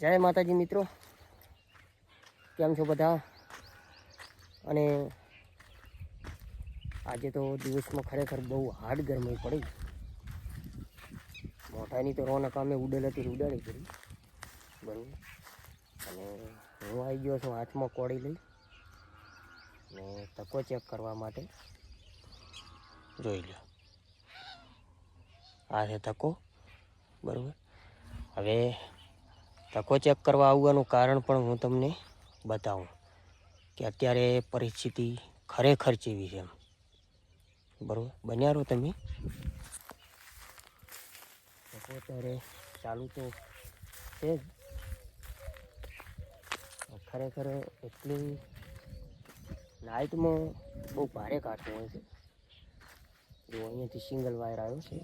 જય માતાજી મિત્રો. કેમ છો બધા? અને આજે તો દિવસમાં ખરેખર બહુ હાર્ડ ગરમી પડી. મોટાની તો રોના કામે ઉડેલ હતી, ઉડાડી કરી બરાબર. અને હું આવી ગયો છું હાથમાં કોળી લઈ. ને તકો ચેક કરવા માટે. જોઈ લો આ છે તકો. બરાબર. હવે તકો ચેક કરવા આવવાનું કારણ પણ હું તમને બતાવું કે અત્યારે પરિસ્થિતિ ખરેખર ચેવી છે બરાબર? બન્યા રહો તમે. અત્યારે ચાલુ તો છે જ. ખરેખર એટલી નાઇટમાં બહુ ભારે કાઢતું હોય છે. જો અહીંયાથી સિંગલ વાયર આવ્યો છે.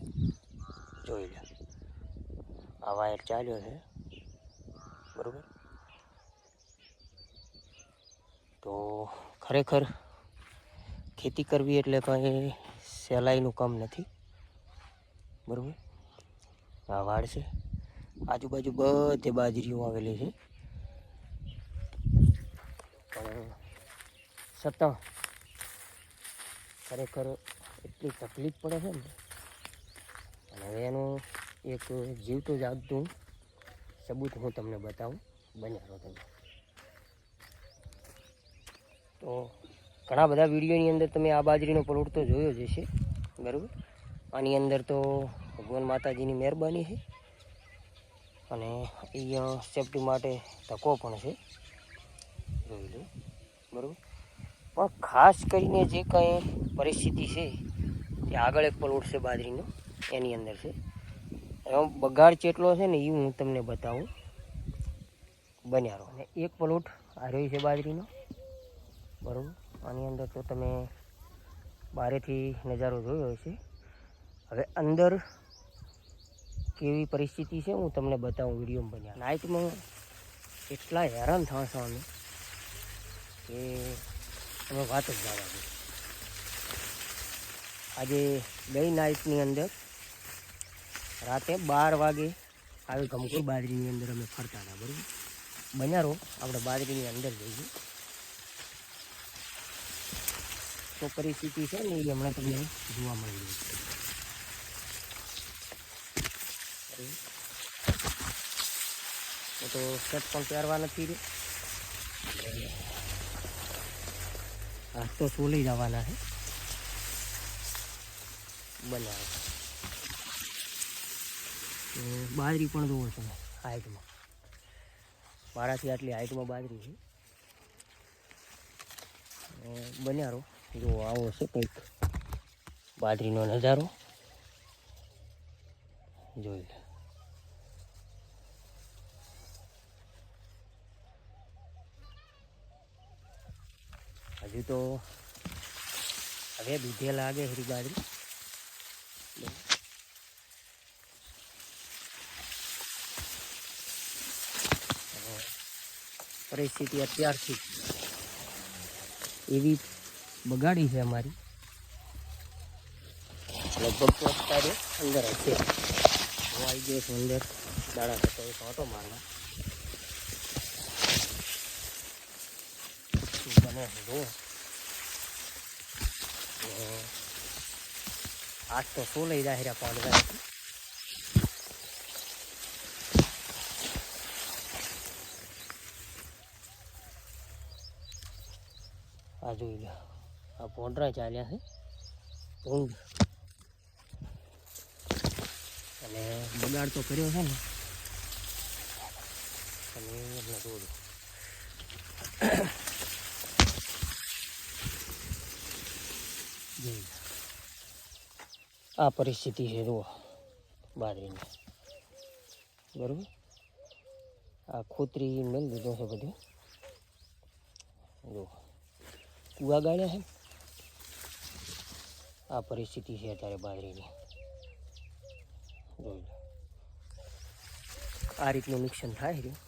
જોઈ લે. આ વાયર ચાલ્યો છે. બરોબર? તો ખરેખર ખેતી કરવી એટલે કંઈ સહેલાઈનું કામ નથી, બરાબર? આ વાડ છે, આજુબાજુ બધે બાજરીઓ આવેલી છે. છતાં ખરેખર એટલી તકલીફ પડે છે ને, અને હવે એનું એક જીવતું જાગતું સબૂત હું તમને બતાવું, બન્યા તમે. તો ઘણા બધા વિડીયોની અંદર તમે આ બાજરીનો પલોટ તો જોયો જ હશે, બરાબર? આની અંદર તો ભગવાન માતાજીની મહેરબાની છે. અને અહીંયા સેફટી માટે તકો પણ છે. જોઈ લો, બરાબર? પણ ખાસ કરીને જે કંઈ પરિસ્થિતિ છે તે આગળ એક પલોટ છે બાજરીનો, એની અંદર છે. બગાડ ચેટલો છે ને એ હું તમને બતાવું. બન્યા રહો. અને એક પલોટ આ રહ્યો છે બાજરીનો. બરાબર? આની અંદર તો તમે બારેથી નજારો જોયો હશે. હવે અંદર કેવી પરિસ્થિતિ છે હું તમને બતાવું વિડીયોમાં બન્યા. નાઇટમાં એટલા હેરાન થશો અમે કે તમે વાત જ જવા દો આજે બે નાઇટની અંદર રાતે બાર વાગે આવી ગમકોર બાજરીની અંદર અમે ફરતા હતા, બરાબર? બન્યારો, આપણે બાજરીની અંદર જઈએ. તો પરિસ્થિતિ છે ને એ હમણાં તમને જોવા મળી રહી છે. બરાબર. તો શર્ટ પણ પહેરવા નથી રે હાથ તો સોલી જવાના છે. બન્યા તો બાજરી પણ જોવો છો હાઈટમાં. મારાથી આટલી હાઈટમાં બાજરી છે. બન્યારો જો આવો છે કંઈક બાજરીનો નજારો. જોઈ લે. હજુ તો હવે દૂધે લાગે હરી બાજરી. પરિસ્થિતિ અત્યારથી એવી બગાડી છે અમારી. લગભગ તો અત્યારે અંદર હશે હું આવી ગયો છું અંદર. દાડા થતો એક ઓટો મારવા શું બને છે જુઓ ને આજ તો શું લઈ જાય પાંડવા આ જોઈ લો આ પોંડરા ચાલ્યા છે. પોંડ. અને બગાડ તો કર્યો છે ને. અને એટલે દોડો આ પરિસ્થિતિ છે જુઓ. બાદરીની બરાબર? આ ખોતરી મેળ દીધો છે બધું. જુઓ. કુવા ગાળ્યા છે. આ પરિસ્થિતિ છે અત્યારે બાજરીની. આ રીતનું નુકસાન થાય છે.